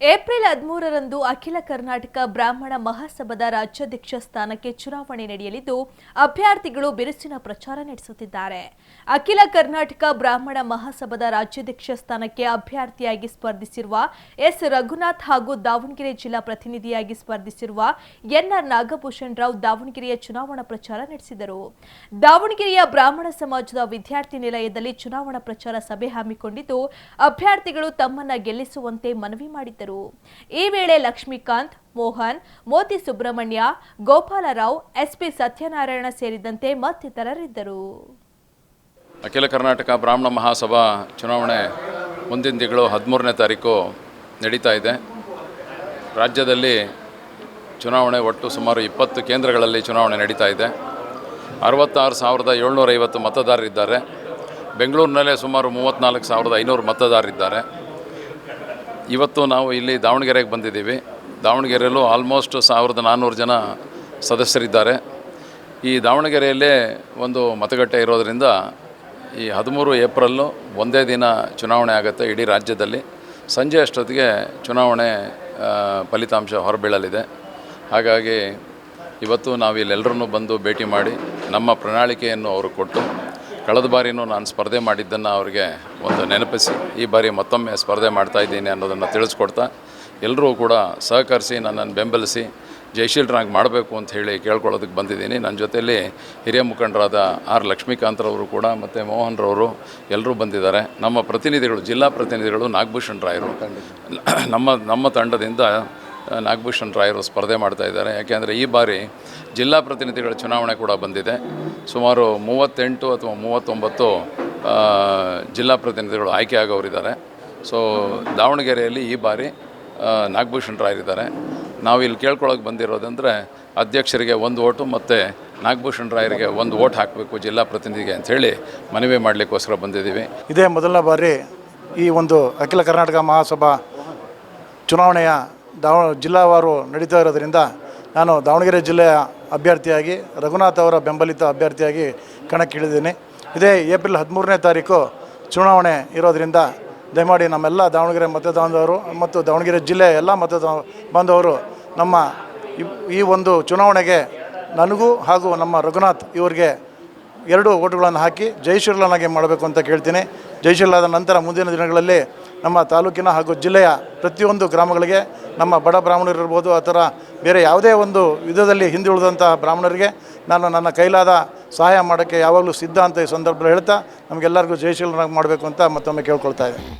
April ಹದಿಮೂರರಂದು ಅಖಿಲ ಕರ್ನಾಟಕ ಬ್ರಾಹ್ಮಣ ಮಹಾಸಭಾದ ರಾಜ್ಯಾಧ್ಯಕ್ಷ ಸ್ಥಾನಕ್ಕೆ ಚುನಾವಣೆ ನಡೆಯಲಿದ್ದು, ಅಭ್ಯರ್ಥಿಗಳು ಬಿರುಸಿನ ಪ್ರಚಾರ ನಡೆಸುತ್ತಿದ್ದಾರೆ. ಅಖಿಲ ಕರ್ನಾಟಕ ಬ್ರಾಹ್ಮಣ ಮಹಾಸಭಾದ ರಾಜ್ಯಾಧ್ಯಕ್ಷ ಸ್ಥಾನಕ್ಕೆ ಅಭ್ಯರ್ಥಿಯಾಗಿ ಸ್ಪರ್ಧಿಸಿರುವ ಎಸ್. ರಘುನಾಥ್ ಹಾಗೂ ದಾವಣಗೆರೆ ಜಿಲ್ಲಾ ಪ್ರತಿನಿಧಿಯಾಗಿ ಸ್ಪರ್ಧಿಸಿರುವ ಎನ್ಆರ್ ನಾಗಭೂಷಣ್ ರಾವ್ ದಾವಣಗೆರೆಯ ಚುನಾವಣಾ ಪ್ರಚಾರ ನಡೆಸಿದರು. ದಾವಣಗೆರೆಯ ಬ್ರಾಹ್ಮಣ ಸಮಾಜದ ವಿದ್ಯಾರ್ಥಿ ನಿಲಯದಲ್ಲಿ ಚುನಾವಣಾ ಪ್ರಚಾರ ಸಭೆ ಹಮ್ಮಿಕೊಂಡಿದ್ದು, ಅಭ್ಯರ್ಥಿಗಳು ತಮ್ಮನ್ನ ಗೆಲ್ಲಿಸುವಂತೆ ಮನವಿ ಮಾಡಿದ್ದರು. ಈ ವೇಳೆ ಲಕ್ಷ್ಮೀಕಾಂತ್, ಮೋಹನ್, ಮೋತಿ ಸುಬ್ರಹ್ಮಣ್ಯ, ಗೋಪಾಲರಾವ್, ಎಸ್ಪಿ ಸತ್ಯನಾರಾಯಣ ಸೇರಿದಂತೆ ಮತ್ತಿತರರಿದ್ದರು. ಅಖಿಲ ಕರ್ನಾಟಕ ಬ್ರಾಹ್ಮಣ ಮಹಾಸಭಾ ಚುನಾವಣೆ ಮುಂದಿನ ತಿಂಗಳು ಹದಿಮೂರನೇ ತಾರೀಕು ನಡೀತಾ ಇದೆ. ರಾಜ್ಯದಲ್ಲಿ ಚುನಾವಣೆ ಒಟ್ಟು ಸುಮಾರು ಇಪ್ಪತ್ತು ಕೇಂದ್ರಗಳಲ್ಲಿ ಚುನಾವಣೆ ನಡೀತಾ ಇದೆ. ಅರವತ್ತಾರು ಸಾವಿರದ ಏಳ್ನೂರೈವತ್ತು ಮತದಾರರಿದ್ದಾರೆ. ಬೆಂಗಳೂರಿನಲ್ಲೇ ಸುಮಾರು ಮೂವತ್ತ್ನಾಲ್ಕು ಸಾವಿರದ ಐನೂರು ಮತದಾರರಿದ್ದಾರೆ. ಇವತ್ತು ನಾವು ಇಲ್ಲಿ ದಾವಣಗೆರೆಗೆ ಬಂದಿದ್ದೀವಿ. ದಾವಣಗೆರೆಯಲ್ಲೂ ಆಲ್ಮೋಸ್ಟ್ ಸಾವಿರದ ನಾನ್ನೂರು ಜನ ಸದಸ್ಯರಿದ್ದಾರೆ. ಈ ದಾವಣಗೆರೆಯಲ್ಲೇ ಒಂದು ಮತಗಟ್ಟೆ ಇರೋದರಿಂದ ಈ ಹದಿಮೂರು ಏಪ್ರಿಲ್ಲು ಒಂದೇ ದಿನ ಚುನಾವಣೆ ಆಗುತ್ತೆ ಇಡೀ ರಾಜ್ಯದಲ್ಲಿ. ಸಂಜೆ ಅಷ್ಟೊತ್ತಿಗೆ ಚುನಾವಣೆ ಫಲಿತಾಂಶ ಹೊರಬೀಳಲಿದೆ. ಹಾಗಾಗಿ ಇವತ್ತು ನಾವು ಇಲ್ಲೆಲ್ಲರನ್ನೂ ಬಂದು ಭೇಟಿ ಮಾಡಿ ನಮ್ಮ ಪ್ರಣಾಳಿಕೆಯನ್ನು ಅವರು ಕೊಟ್ಟು ಕಳೆದ ಬಾರಿನೂ ನಾನು ಸ್ಪರ್ಧೆ ಮಾಡಿದ್ದನ್ನು ಅವರಿಗೆ ಒಂದು ನೆನಪಿಸಿ ಈ ಬಾರಿ ಮತ್ತೊಮ್ಮೆ ಸ್ಪರ್ಧೆ ಮಾಡ್ತಾ ಇದ್ದೀನಿ ಅನ್ನೋದನ್ನು ತಿಳಿಸ್ಕೊಡ್ತಾ ಎಲ್ಲರೂ ಕೂಡ ಸಹಕರಿಸಿ ನನ್ನನ್ನು ಬೆಂಬಲಿಸಿ ಜಯಶೀಲರಾಗಿ ಮಾಡಬೇಕು ಅಂತ ಹೇಳಿ ಕೇಳ್ಕೊಳ್ಳೋದಕ್ಕೆ ಬಂದಿದ್ದೀನಿ. ನನ್ನ ಜೊತೆಯಲ್ಲಿ ಹಿರಿಯ ಮುಖಂಡರಾದ ಆರ್ ಲಕ್ಷ್ಮೀಕಾಂತ್ರವರು ಕೂಡ ಮತ್ತು ಮೋಹನ್ರವರು ಎಲ್ಲರೂ ಬಂದಿದ್ದಾರೆ. ನಮ್ಮ ಪ್ರತಿನಿಧಿಗಳು ಜಿಲ್ಲಾ ಪ್ರತಿನಿಧಿಗಳು ನಾಗಭೂಷಣ್ ರಾಯರು. ನಮ್ಮ ನಮ್ಮ ತಂಡದಿಂದ ನಾಗಭೂಷಣ್ ರಾಯರು ಸ್ಪರ್ಧೆ ಮಾಡ್ತಾ ಇದ್ದಾರೆ. ಯಾಕೆಂದರೆ ಈ ಬಾರಿ ಜಿಲ್ಲಾ ಪ್ರತಿನಿಧಿಗಳ ಚುನಾವಣೆ ಕೂಡ ಬಂದಿದೆ. ಸುಮಾರು ಮೂವತ್ತೆಂಟು ಅಥವಾ ಮೂವತ್ತೊಂಬತ್ತು ಜಿಲ್ಲಾ ಪ್ರತಿನಿಧಿಗಳು ಆಯ್ಕೆ ಆಗೋರಿದ್ದಾರೆ ಸೊ ದಾವಣಗೆರೆಯಲ್ಲಿ ಈ ಬಾರಿ ನಾಗಭೂಷಣ್ ರಾಯರಿದ್ದಾರೆ ನಾವು ಇಲ್ಲಿ ಕೇಳ್ಕೊಳಕ್ಕೆ ಬಂದಿರೋದಂದರೆ ಅಧ್ಯಕ್ಷರಿಗೆ ಒಂದು ಓಟು ಮತ್ತು ನಾಗಭೂಷಣ್ ರಾಯರಿಗೆ ಒಂದು ಓಟ್ ಹಾಕಬೇಕು ಜಿಲ್ಲಾ ಪ್ರತಿನಿಧಿಗೆ ಅಂಥೇಳಿ ಮನವಿ ಮಾಡಲಿಕ್ಕೋಸ್ಕರ ಬಂದಿದ್ದೀವಿ. ಇದೇ ಮೊದಲ ಬಾರಿ ಈ ಒಂದು ಅಖಿಲ ಕರ್ನಾಟಕ ಮಹಾಸಭಾ ಚುನಾವಣೆಯ ದಾವ, ಜಿಲ್ಲಾವಾರು ನಡೀತಾ ಇರೋದ್ರಿಂದ ನಾನು ದಾವಣಗೆರೆ ಜಿಲ್ಲೆಯ ಅಭ್ಯರ್ಥಿಯಾಗಿ, ರಘುನಾಥ್ ಅವರ ಬೆಂಬಲಿತ ಅಭ್ಯರ್ಥಿಯಾಗಿ ಕಣಕ್ಕಿಳಿದ್ದೀನಿ ಇದೇ ಏಪ್ರಿಲ್ ಹದಿಮೂರನೇ ತಾರೀಕು ಚುನಾವಣೆ ಇರೋದರಿಂದ ದಯಮಾಡಿ ನಮ್ಮೆಲ್ಲ ದಾವಣಗೆರೆ ಮತದಾನದವರು ಮತ್ತು ದಾವಣಗೆರೆ ಜಿಲ್ಲೆಯ ಎಲ್ಲ ಮತದ ಬಾಂಧವರು ನಮ್ಮ ಈ- ಈ ಒಂದು ಚುನಾವಣೆಗೆ ನನಗೂ ಹಾಗೂ ನಮ್ಮ ರಘುನಾಥ್ ಇವರಿಗೆ ಎರಡು ಓಟುಗಳನ್ನು ಹಾಕಿ ಜಯಶೀಲನಾಗಿ ಮಾಡಬೇಕು ಅಂತ ಕೇಳ್ತೀನಿ. ಜಯಶೀಲಾದ ನಂತರ ಮುಂದಿನ ದಿನಗಳಲ್ಲಿ ನಮ್ಮ ತಾಲೂಕಿನ ಹಾಗೂ ಜಿಲ್ಲೆಯ ಪ್ರತಿಯೊಂದು ಗ್ರಾಮಗಳಿಗೆ ನಮ್ಮ ಬಡ ಬ್ರಾಹ್ಮಣರು ಆ ಥರ ಬೇರೆ ಯಾವುದೇ ಒಂದು ಯುದ್ಧದಲ್ಲಿ ಹಿಂದುಳಿದಂತಹ ಬ್ರಾಹ್ಮಣರಿಗೆ ನಾನು ನನ್ನ ಕೈಲಾದ ಸಹಾಯ ಮಾಡೋಕ್ಕೆ ಯಾವಾಗಲೂ ಸಿದ್ಧ ಅಂತ ಈ ಸಂದರ್ಭದಲ್ಲಿ ಹೇಳ್ತಾ, ನಮಗೆಲ್ಲರಿಗೂ ಜಯಶೀಲನಾಗಿ ಮಾಡಬೇಕು ಅಂತ ಮತ್ತೊಮ್ಮೆ ಕೇಳ್ಕೊಳ್ತಾ ಇದ್ದೀನಿ.